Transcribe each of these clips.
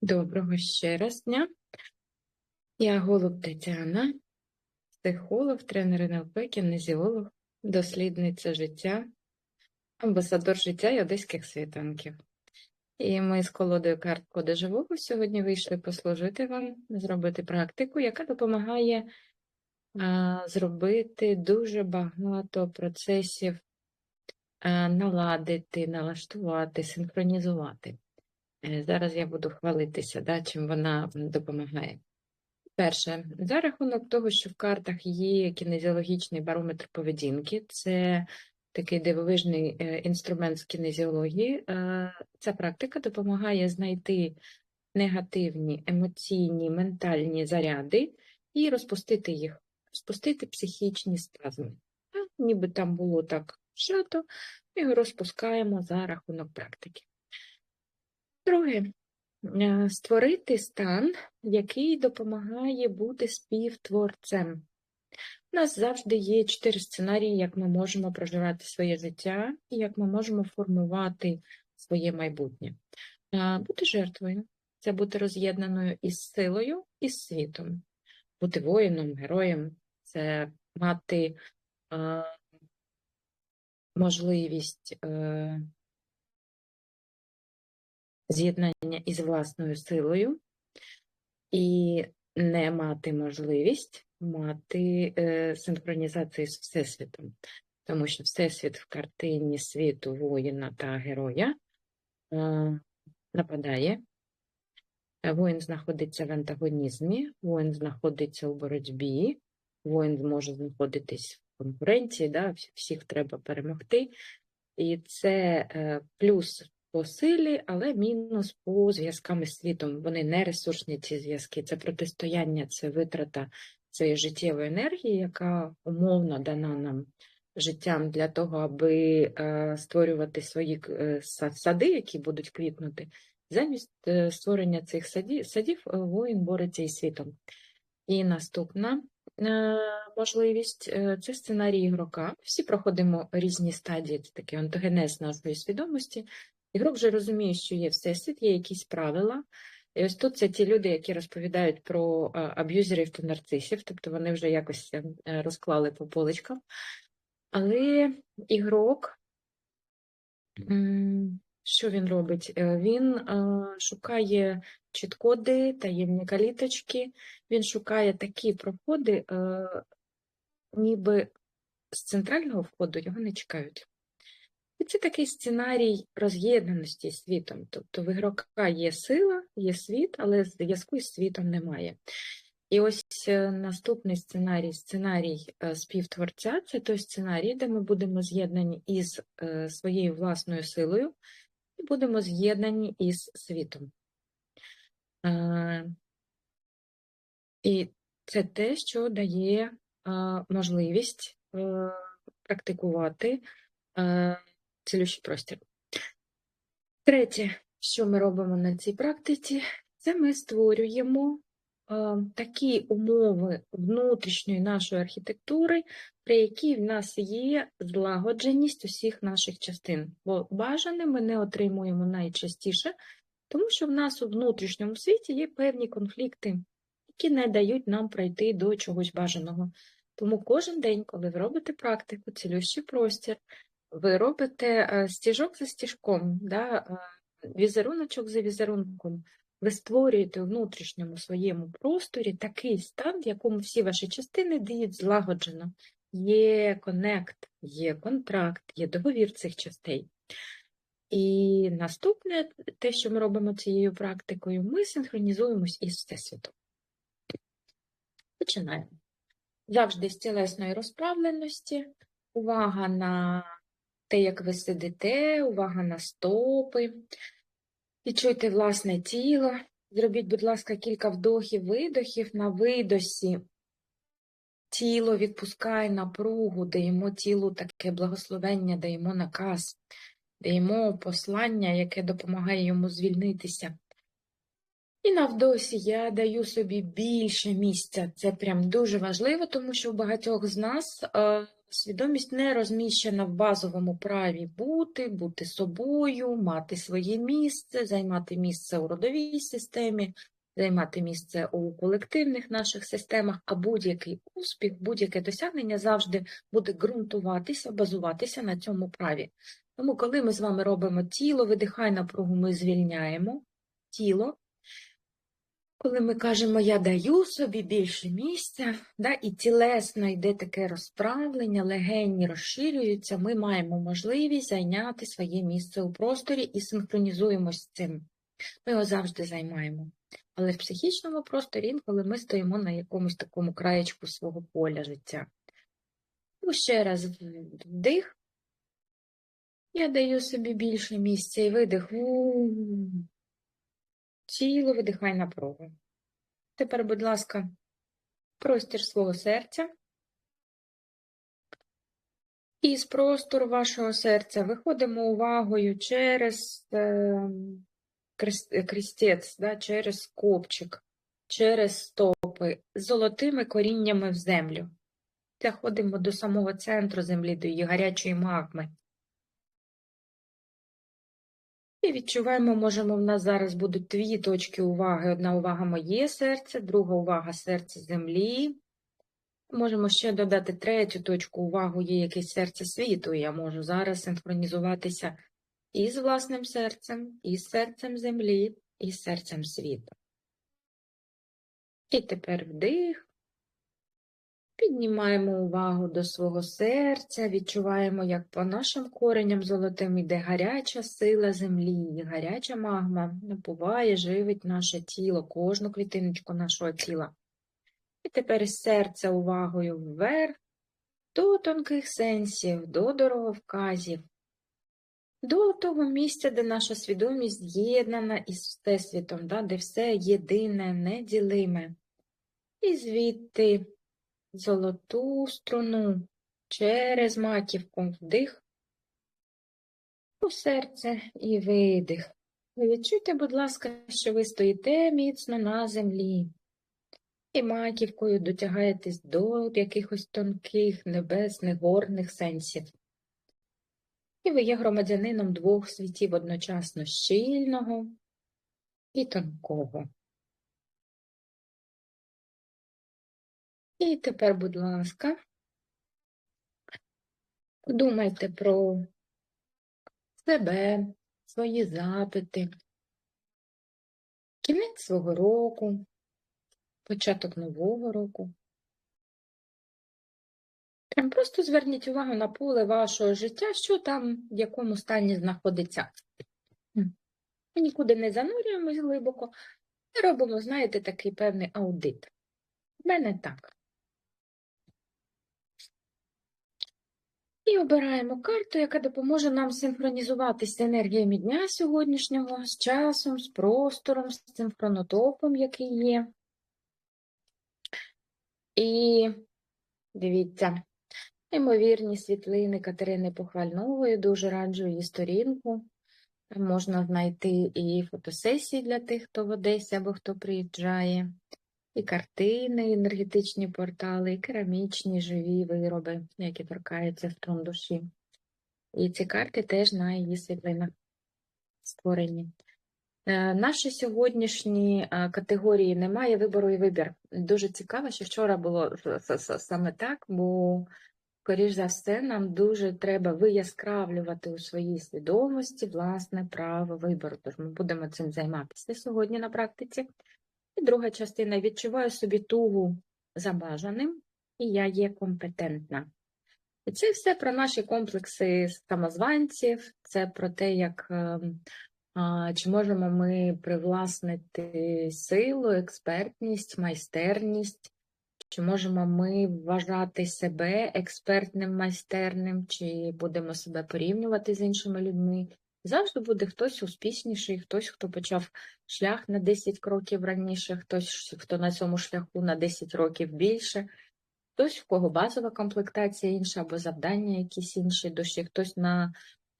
Доброго ще раз дня. Я Голуб Тетяна, психолог, тренер НЛП, кінезіолог, дослідниця життя, амбасадор життя і одеських світанків. І ми з колодою карт кода живого сьогодні вийшли послужити вам, зробити практику, яка допомагає а, зробити дуже багато процесів а, наладити, налаштувати, синхронізувати. Е, Зараз я буду хвалитися, да, чим вона допомагає. Перше, за рахунок того, що в картах є кінезіологічний барометр поведінки, це такий дивовижний е, інструмент з кінезіології. е, Ця практика допомагає знайти негативні емоційні, ментальні заряди і розпустити їх, розпустити психічні спазми. Ніби там було так шато, ми його розпускаємо за рахунок практики. Друге, створити стан, який допомагає бути співтворцем. У нас завжди є чотири сценарії, як ми можемо проживати своє життя і як ми можемо формувати своє майбутнє. Е, Бути жертвою це бути роз'єднаною із силою і світом. Бути воїном, героєм це мати е, можливість е, з'єднання із власною силою і не мати можливість мати е, синхронізацію з Всесвітом, тому що Всесвіт в картині світу воїна та героя е, нападає. Воїн знаходиться в антагонізмі, воїн знаходиться у боротьбі, воїн може знаходитись в конкуренції, да, всіх треба перемогти. І це е, плюс по силі, але мінус по зв'язкам із світом. Вони не ресурсні, ці зв'язки. Це протистояння, це витрата цієї життєвої енергії, яка умовно дана нам життям для того, аби е, створювати свої е, сади, які будуть квітнути. Замість е, створення цих саді- садів воїн бореться із світом. І наступна можливість це сценарій ігрока. Всі проходимо різні стадії, це такий онтогенез нашої свідомості. Ігрок вже розуміє, що є всесвіт, є якісь правила. І ось тут це ті люди, які розповідають про е, аб'юзерів та нарцисів, тобто вони вже якось е, розклали по поличкам. Але ігрок, що він робить? Е, Він шукає чіт-коди, таємні каліточки, він шукає такі проходи, ніби з центрального входу його не чекають. І це такий сценарій роз'єднаності з світом. Тобто в ігрока є сила, є світ, але зв'язку з світом немає. І ось е, наступний сценарій, сценарій е, співтворця, це той сценарій, де ми будемо з'єднані із е, своєю власною силою і будемо з'єднані із світом. І це те, що дає можливість практикувати цілющий простір. Третє, що ми робимо на цій практиці, це ми створюємо е, такі умови внутрішньої нашої архітектури, при якій в нас є злагодженість усіх наших частин. Бо бажане ми не отримуємо найчастіше, тому що в нас у внутрішньому світі є певні конфлікти, які не дають нам пройти до чогось бажаного. Тому кожен день, коли ви робите практику, цілющий простір, ви робите е, стіжок за стіжком, да, е, візеруночок за візерунком. Ви створюєте у внутрішньому своєму просторі такий стан, в якому всі ваші частини діють злагоджено. Є конект, є контракт, є договір цих частей. І наступне, те, що ми робимо цією практикою, ми синхронізуємось із Всесвітом. Починаємо. Завжди з тілесної розправленості, увага на те, як ви сидите, увага на стопи. Відчуйте власне тіло. Зробіть, будь ласка, кілька вдохів, видохів на видосі. Тіло відпускає напругу, даємо тілу таке благословення, даємо наказ, даємо послання, яке допомагає йому звільнитися. І на вдосі я даю собі більше місця. Це прям дуже важливо, тому що у багатьох з нас е, свідомість не розміщена в базовому праві бути, бути собою, мати своє місце, займати місце у родовій системі, займати місце у колективних наших системах, а будь-який успіх, будь-яке досягнення завжди буде ґрунтуватися, базуватися на цьому праві. Тому, коли ми з вами робимо тіло, видихай напругу, ми звільняємо тіло. Коли ми кажемо я даю собі більше місця, да, і тілесно йде таке розправлення, легені розширюються, ми маємо можливість зайняти своє місце у просторі і синхронізуємося з цим. Ми його завжди займаємо. Але в психічному просторі інколи ми стоїмо на якомусь такому краєчку свого поля життя. Ну, ще раз вдих. Я даю собі більше місця і видих. У-у-у. Тіло видихай напругу. Тепер, будь ласка, простір свого серця. І з простору вашого серця виходимо увагою через е, крес- крестець, да, через копчик, через стопи, з золотими коріннями в землю. Заходимо до самого центру землі, до її гарячої магми. І відчуваємо, можемо, в нас зараз будуть дві точки уваги. Одна увага моє серце, друга увага серце землі. Можемо ще додати третю точку увагу, є якесь серце світу. Я можу зараз синхронізуватися і з власним серцем, і з серцем землі, і з серцем світу. І тепер вдих. Піднімаємо увагу до свого серця, відчуваємо, як по нашим кореням золотим іде гаряча сила землі, гаряча магма набуває, живить наше тіло, кожну клітиночку нашого тіла. І тепер із серця увагою вверх, до тонких сенсів, до дороговказів, до того місця, де наша свідомість з'єднана із Всесвітом, де все єдине, неділиме. І звідти золоту струну через маківку вдих у серце і видих. Ви відчуйте, будь ласка, що ви стоїте міцно на землі і маківкою дотягаєтесь до якихось тонких, небесних, горних сенсів. І ви є громадянином двох світів одночасно щільного і тонкого. І тепер, будь ласка, подумайте про себе, свої запити, кінець свого року, початок нового року. Прям просто зверніть увагу на поле вашого життя, що там, в якому стані знаходиться. Ми нікуди не занурюємось глибоко, і робимо, знаєте, такий певний аудит. В мене так. І обираємо карту, яка допоможе нам синхронізуватися з енергіями дня сьогоднішнього, з часом, з простором, з цим хронотопом, який є. І дивіться, неймовірні світлини Катерини Похвальнової, дуже раджу її сторінку. Там можна знайти і фотосесії для тих, хто в Одесі або хто приїжджає, і картини, і енергетичні портали, і керамічні живі вироби, які торкаються струн душі. І ці карти теж на її світлинах створені. Е, Наші сьогоднішні е, категорії немає вибору і вибір. Дуже цікаво, що вчора було саме так, бо, скоріш за все, нам дуже треба вияскравлювати у своїй свідомості власне право вибору. Тож ми будемо цим займатися сьогодні на практиці. І друга частина відчуваю собі тугу за бажаним, і я є компетентна. І це все про наші комплекси самозванців, це про те, як а, чи можемо ми привласнити силу, експертність, майстерність, чи можемо ми вважати себе експертним, майстерним, чи будемо себе порівнювати з іншими людьми. Завжди буде хтось успішніший, хтось, хто почав шлях на 10 кроків раніше, хтось, хто на цьому шляху на 10 років більше, хтось, в кого базова комплектація інша, або завдання якісь інші душі, хтось на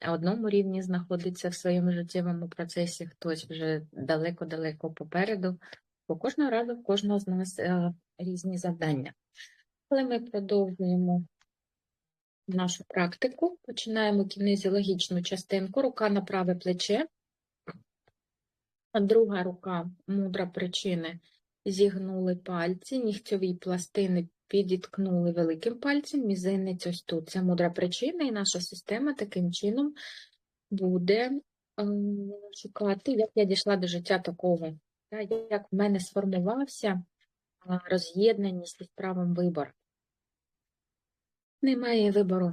одному рівні знаходиться в своєму життєвому процесі, хтось вже далеко-далеко попереду, бо кожного разу в кожного з нас е, різні завдання. Але ми продовжуємо нашу практику. Починаємо кінезіологічну частинку. Рука на праве плече. Друга рука мудра причини. Зігнули пальці, нігтьові пластини підіткнули великим пальцем, мізинець ось тут. Це мудра причина, і наша система таким чином буде ем, шукати, як я дійшла до життя такого, та, як в мене сформувався роз'єднаність із правом вибору. Немає вибору.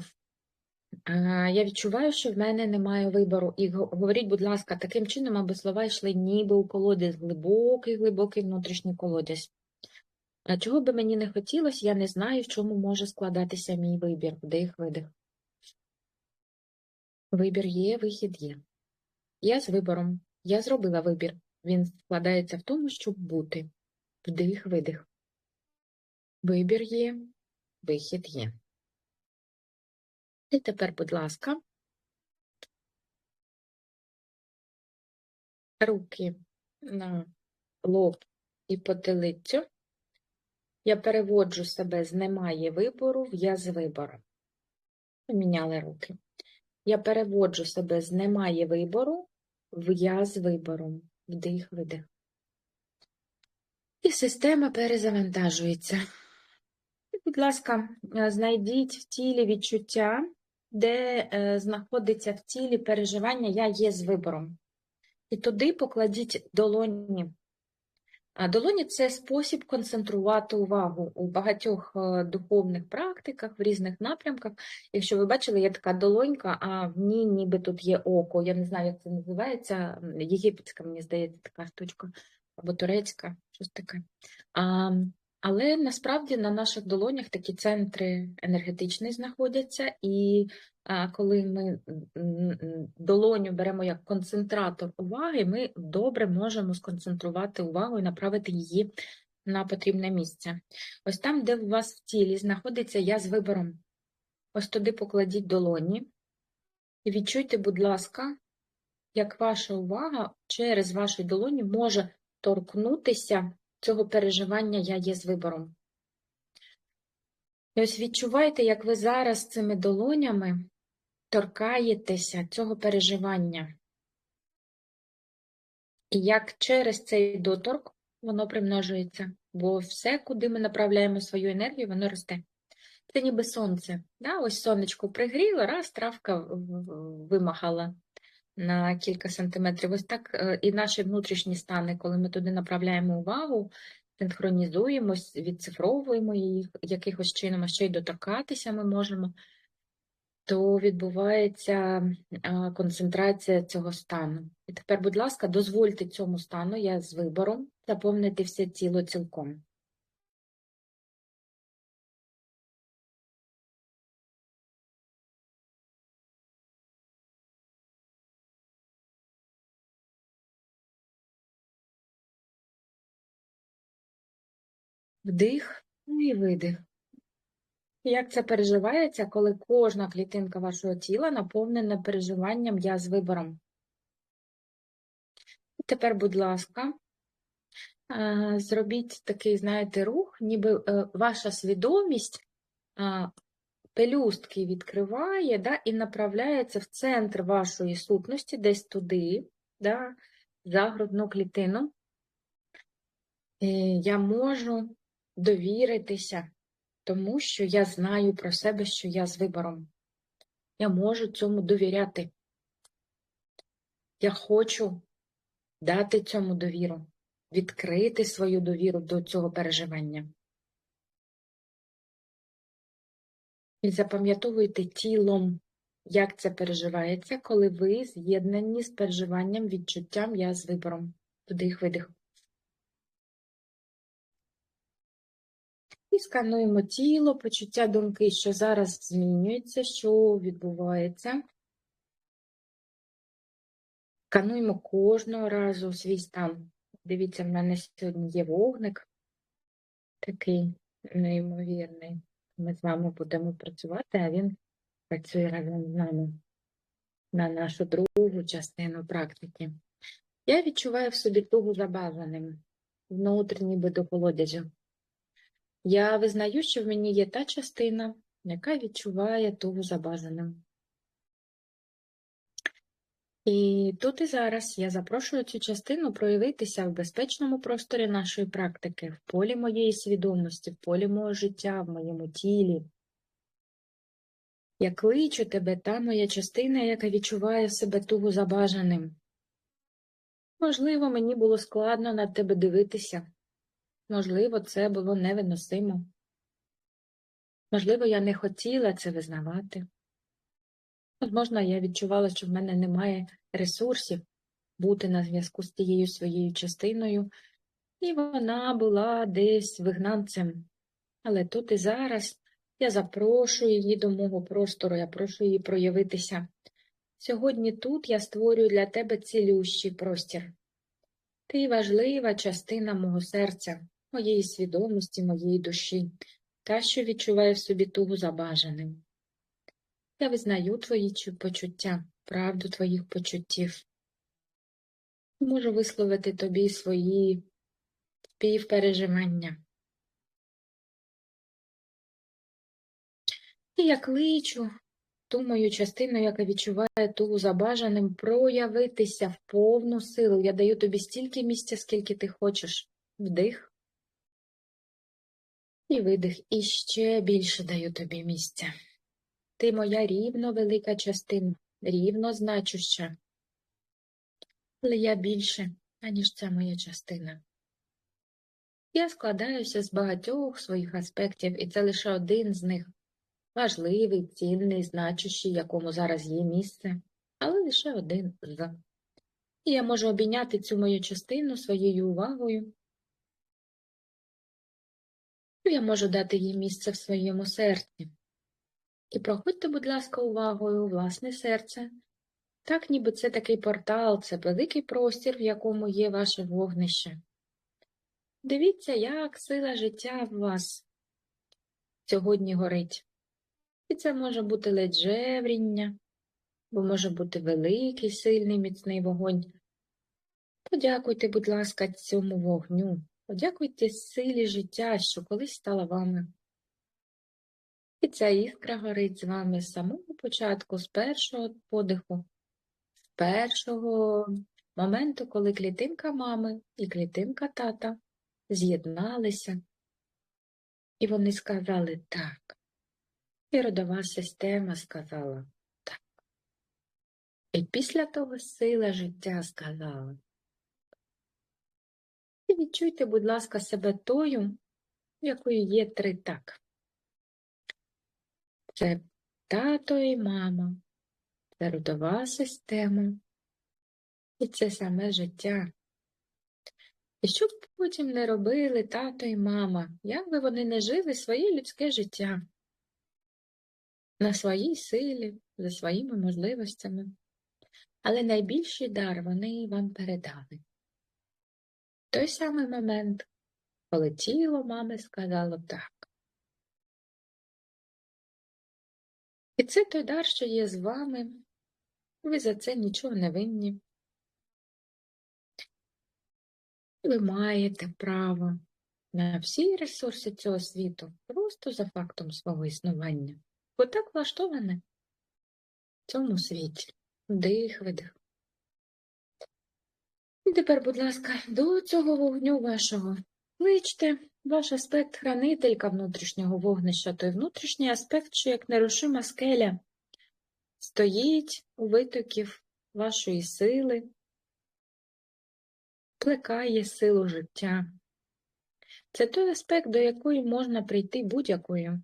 Я відчуваю, що в мене немає вибору. І говоріть, будь ласка, таким чином, аби слова йшли ніби у колодязь, глибокий, глибокий внутрішній колодязь. Чого би мені не хотілося, я не знаю, в чому може складатися мій вибір, вдих, видих. Вибір є, вихід є. Я з вибором. Я зробила вибір. Він складається в тому, щоб бути. Вдих, видих. Вибір є, вихід є. І тепер, будь ласка, руки на лоб і потилицю. Я переводжу себе з немає вибору в я з вибором. Поміняли руки. Я переводжу себе з немає вибору в я з вибором. Вдих, видих. І система перезавантажується. І, Будь ласка, знайдіть в тілі відчуття, де е, знаходиться в тілі переживання Я є з вибором. І туди покладіть долоні. А долоні це спосіб концентрувати увагу у багатьох е, духовних практиках, в різних напрямках. Якщо ви бачили, є така долонька, а в ній ніби тут є око. Я не знаю, як це називається. Єгипетська, мені здається, така штучка, або турецька, щось таке. Але насправді на наших долонях такі центри енергетичні знаходяться, і коли ми долоню беремо як концентратор уваги, ми добре можемо сконцентрувати увагу і направити її на потрібне місце. Ось там, де у вас в тілі знаходиться я з вибором, ось туди покладіть долоні. І відчуйте, будь ласка, як ваша увага через ваші долоні може торкнутися цього переживання я є з вибором. І ось відчувайте, як ви зараз цими долонями торкаєтеся цього переживання. І як через цей доторк воно примножується, бо все, куди ми направляємо свою енергію, воно росте. Це ніби сонце. Да? Ось сонечко пригріло, раз травка вимахала на кілька сантиметрів. Ось так е, і наші внутрішні стани, коли ми туди направляємо увагу, синхронізуємось, відцифровуємо їх якихось чином, а ще й доторкатися ми можемо, то відбувається концентрація цього стану. І тепер, будь ласка, дозвольте цьому стану, я з вибором, заповнити все тіло цілком. Вдих ну і видих. Як це переживається, коли кожна клітинка вашого тіла наповнена переживанням я з вибором? Тепер, будь ласка, е, зробіть такий, знаєте, рух, ніби е, ваша свідомість пелюстки відкриває да, і направляється в центр вашої сутності, десь туди, да, за грудну клітину. Е, Я можу довіритися тому, що я знаю про себе, що я з вибором. Я можу цьому довіряти. Я хочу дати цьому довіру, відкрити свою довіру до цього переживання. І запам'ятовуйте тілом, як це переживається, коли ви з'єднані з переживанням, відчуттям я з вибором. Вдих, видих. І скануємо тіло, почуття думки, що зараз змінюється, що відбувається. Скануємо кожного разу свій стан. Дивіться, в мене сьогодні є вогник такий неймовірний. Ми з вами будемо працювати, а він працює разом з нами на нашу другу частину практики. Я відчуваю в собі тугу за бажаним, внутрішній би до. Я визнаю, що в мені є та частина, яка відчуває тугу за бажаним. І тут і зараз я запрошую цю частину проявитися в безпечному просторі нашої практики, в полі моєї свідомості, в полі мого життя, в моєму тілі. Я кличу тебе, та моя частина, яка відчуває себе тугу за бажаним. Можливо, мені було складно на тебе дивитися. Можливо, це було невиносимо. Можливо, я не хотіла це визнавати. Можливо, я відчувала, що в мене немає ресурсів бути на зв'язку з тією своєю частиною, і вона була десь вигнанцем. Але тут і зараз я запрошую її до мого простору, я прошу її проявитися. Сьогодні тут я створюю для тебе цілющий простір. Ти важлива частина мого серця, моєї свідомості, моєї душі, та, що відчуває в собі тугу за бажаним. Я визнаю твої почуття, правду твоїх почуттів. Можу висловити тобі свої співпереживання. І я кличу ту мою частину, яка відчуває тугу за бажаним, проявитися в повну силу. Я даю тобі стільки місця, скільки ти хочеш. Вдих і видих. І ще більше даю тобі місця. Ти моя рівно велика частина, рівно значуща. Але я більше, аніж ця моя частина. Я складаюся з багатьох своїх аспектів, і це лише один з них важливий, цінний, значущий, якому зараз є місце, але лише один з. І я можу обійняти цю мою частину своєю увагою. Я можу дати їй місце в своєму серці. І проходьте, будь ласка, увагою власне серце, так ніби це такий портал, це великий простір, в якому є ваше вогнище. Дивіться, як сила життя в вас сьогодні горить. І це може бути ледь жевріння, бо може бути великий, сильний, міцний вогонь. Подякуйте, будь ласка, цьому вогню, подякуйте силі життя, що колись стала вами. І ця іскра горить з вами з самого початку, з першого подиху, з першого моменту, коли клітинка мами і клітинка тата з'єдналися, і вони сказали так. І родова система сказала так. І після того сила життя сказала. Відчуйте, будь ласка, себе тою, якою є три так. Це тато і мама, це родова система, і це саме життя. І що б потім не робили тато і мама, як би вони не жили своє людське життя? на своїй силі, за своїми можливостями, але найбільший дар вони вам передали. Той самий момент, коли тіло мами сказало так. І це той дар, що є з вами, ви за це нічого не винні. Ви маєте право на всі ресурси цього світу просто за фактом свого існування. Бо так влаштоване в цьому світі. Дих, видих. Тепер, будь ласка, до цього вогню вашого. Кличте ваш аспект хранителька внутрішнього вогнища, той внутрішній аспект, що як нерушима скеля, стоїть у витоків вашої сили, плекає силу життя. Це той аспект, до якої можна прийти будь-якою,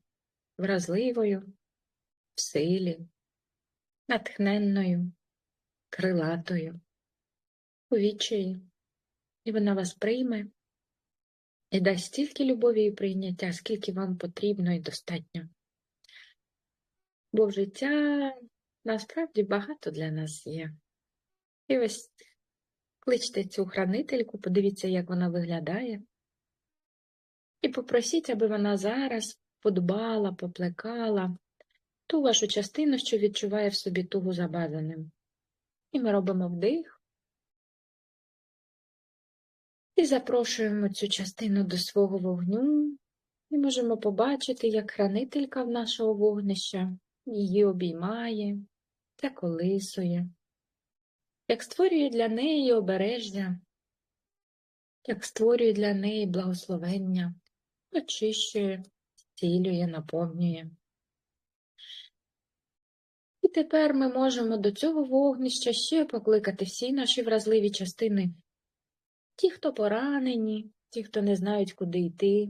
вразливою, в силі, натхненною, крилатою, у відчаї, і вона вас прийме і дасть стільки любові і прийняття, скільки вам потрібно і достатньо. Бо в життя насправді багато для нас є. І ось кличте цю хранительку, подивіться, як вона виглядає, і попросіть, аби вона зараз подбала, поплекала ту вашу частину, що відчуває в собі тугу за бажаним. І ми робимо вдих і запрошуємо цю частину до свого вогню, І можемо побачити, як хранителька в нашого вогнища її обіймає та колисує, як створює для неї обережжя, як створює для неї благословення, очищує, зцілює, наповнює. І тепер ми можемо до цього вогнища ще покликати всі наші вразливі частини. Ті, хто поранені, ті, хто не знають, куди йти,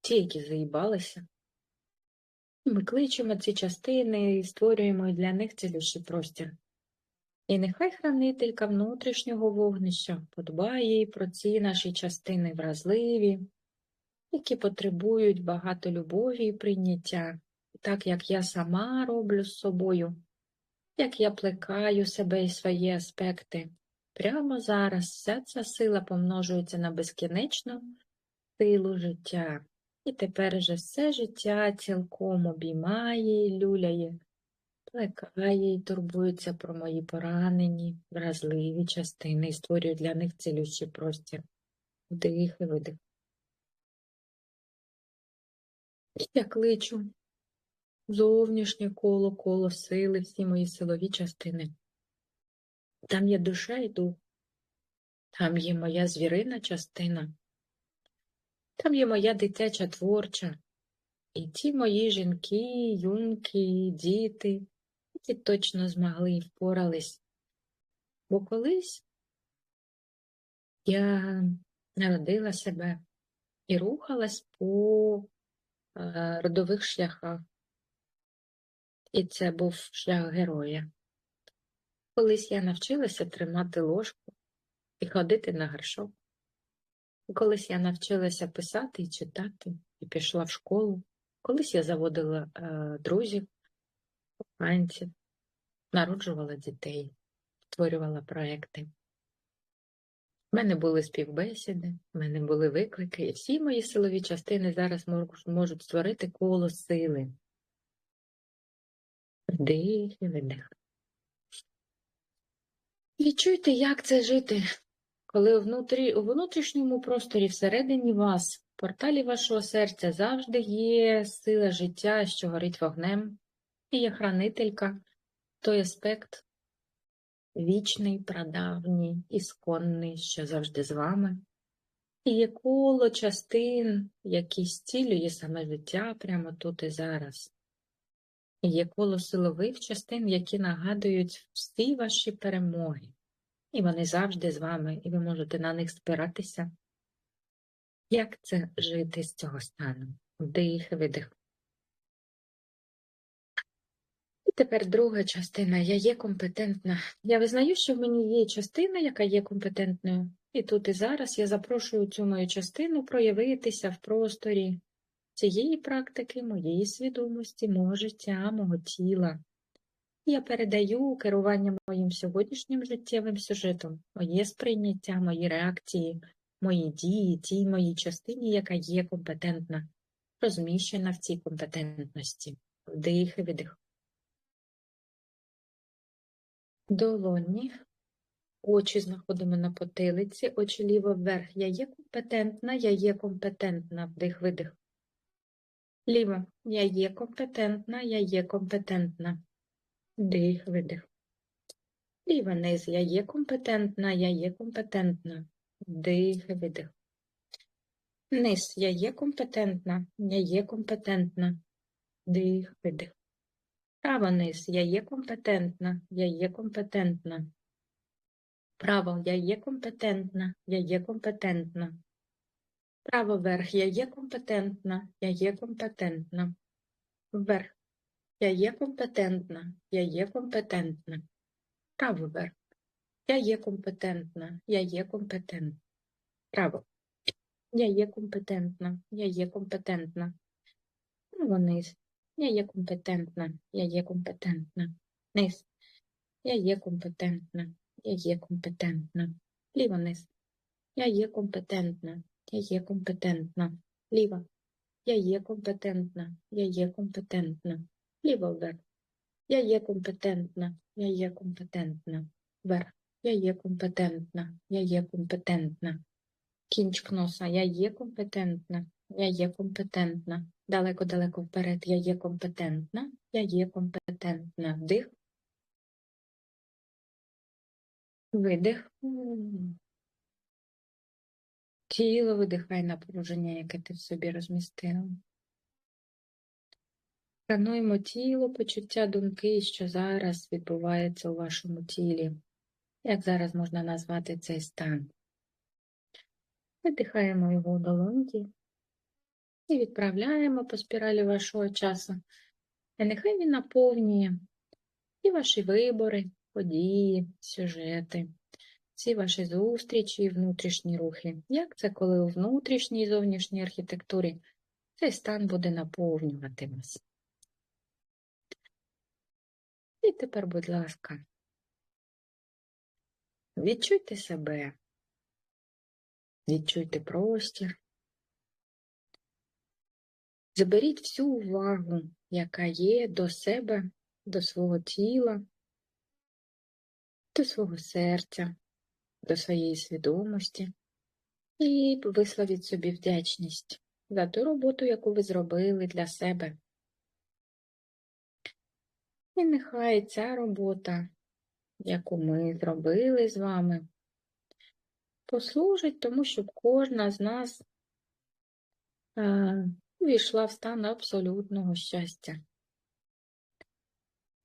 ті, які заїбалися. Ми кличемо ці частини і створюємо для них цілющий простір. І нехай хранителька внутрішнього вогнища подбає про ці наші частини вразливі, які потребують багато любові і прийняття, так як я сама роблю з собою, як я плекаю себе і свої аспекти. Прямо зараз вся ця сила помножується на безкінечну силу життя. І тепер же все життя цілком обіймає і люляє, плекає і турбується про мої поранені, вразливі частини і створює для них цілющий простір. Вдих і видих. Я кличу зовнішнє коло, коло сили, всі мої силові частини. Там є душа і дух, там є моя звірина частина, там є моя дитяча творча, і ті мої жінки, юнки, діти, які точно змогли і впорались. Бо колись я народила себе і рухалась по е, родових шляхах. І це був шлях героя. Колись я навчилася тримати ложку і ходити на горшок. Колись я навчилася писати і читати, і пішла в школу. Колись я заводила е, друзів, коханців, народжувала дітей, створювала проекти. У мене були співбесіди, в мене були виклики, і всі мої силові частини зараз можуть створити коло сили. Вдих і. Відчуйте, як це жити, коли внутрі, у внутрішньому просторі всередині вас, в порталі вашого серця, завжди є сила життя, що горить вогнем, і є хранителька, той аспект вічний, прадавній, ісконний, що завжди з вами. І є коло частин, які зцілює саме життя прямо тут і зараз. Є коло силових частин, які нагадують всі ваші перемоги. І вони завжди з вами, і ви можете на них спиратися. Як це жити з цього стану? Вдих, видих. І тепер друга частина. Я є компетентна. Я визнаю, що в мені є частина, яка є компетентною. І тут і зараз я запрошую цю мою частину проявитися в просторі цієї практики, моєї свідомості, мого життя, мого тіла. Я передаю керування моїм сьогоднішнім життєвим сюжетом, моє сприйняття, мої реакції, мої дії, тій моїй частині, яка є компетентна, розміщена в цій компетентності. Вдих і видих. Долоні. Очі знаходимо на потилиці, очі ліво вверх. Я є компетентна, я є компетентна. Вдих, видих. Ліво. Я є компетентна, я є компетентна. Дих, видих. Ліво низ. Я є компетентна, я є компетентна. Дих, видих. Низ. Я є компетентна, я є компетентна. Дих, видих. Право низ. Я є компетентна, я є компетентна. Право, я є компетентна, я є компетентна. Право вверх. Я є компетентна, я є компетентна. Вверх. Я є компетентна, я є компетентна. Право вверх. Я є компетентна, я є компетентна. Право. Я є компетентна, я є компетентна. Право низ. Я є компетентна, я є компетентна. Низ. Я є компетентна, я є компетентна. Ліво низ. Я є компетентна, я є компетентна. Ліва. Я є компетентна, я є компетентна. Ліво вверх. Я є компетентна, я є компетентна. Вверх. Я є компетентна, я є компетентна. Кінчик носа. Я є компетентна, Я є компетентна. Далеко-далеко вперед. Я є компетентна. Я є компетентна. Вдих. Видих. Тіло видихай напруження, яке ти в собі розмістила. Скануємо тіло, почуття, думки, що зараз відбувається у вашому тілі. Як зараз можна назвати цей стан? Видихаємо його у долоньки і відправляємо по спіралі вашого часу. І нехай він наповнює і ваші вибори, події, сюжети, всі ваші зустрічі і внутрішні рухи. Як це, коли у внутрішній і зовнішній архітектурі цей стан буде наповнювати вас? І тепер, будь ласка, відчуйте себе, відчуйте простір. Заберіть всю увагу, яка є до себе, до свого тіла, до свого серця, до своєї свідомості і висловіть собі вдячність за ту роботу, яку ви зробили для себе. І нехай ця робота, яку ми зробили з вами, послужить тому, щоб кожна з нас е, увійшла в стан абсолютного щастя.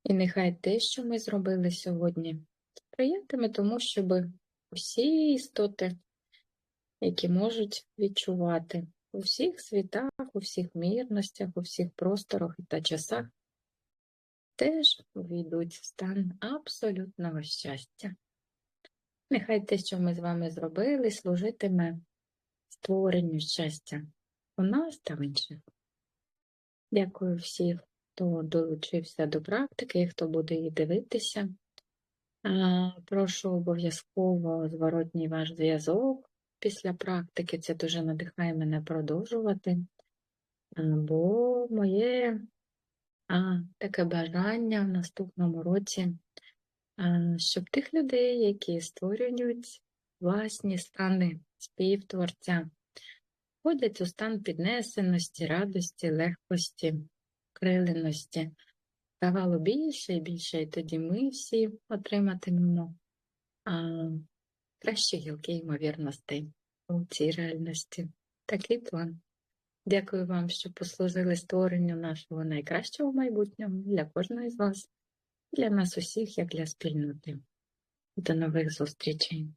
І нехай те, що ми зробили сьогодні, сприятиме тому, щоб усі істоти, які можуть відчувати у всіх світах, у всіх мірностях, у всіх просторах та часах, теж увійдуть в стан абсолютного щастя. Нехай те, що ми з вами зробили, служитиме створенню щастя у нас та в інших. Дякую всім, хто долучився до практики хто буде її дивитися. Прошу обов'язково зворотній ваш зв'язок після практики. Це дуже надихає мене продовжувати. Бо моє а, таке бажання в наступному році, а, щоб тих людей, які створюють власні стани співтворця, входять у стан піднесеності, радості, легкості, криленості. Ставало більше і більше, і тоді ми всі отриматимемо а, кращі гілки ймовірностей у цій реальності. Такий план. Дякую вам, що послужили створенню нашого найкращого майбутнього для кожної з вас, для нас усіх, як для спільноти. До нових зустрічей!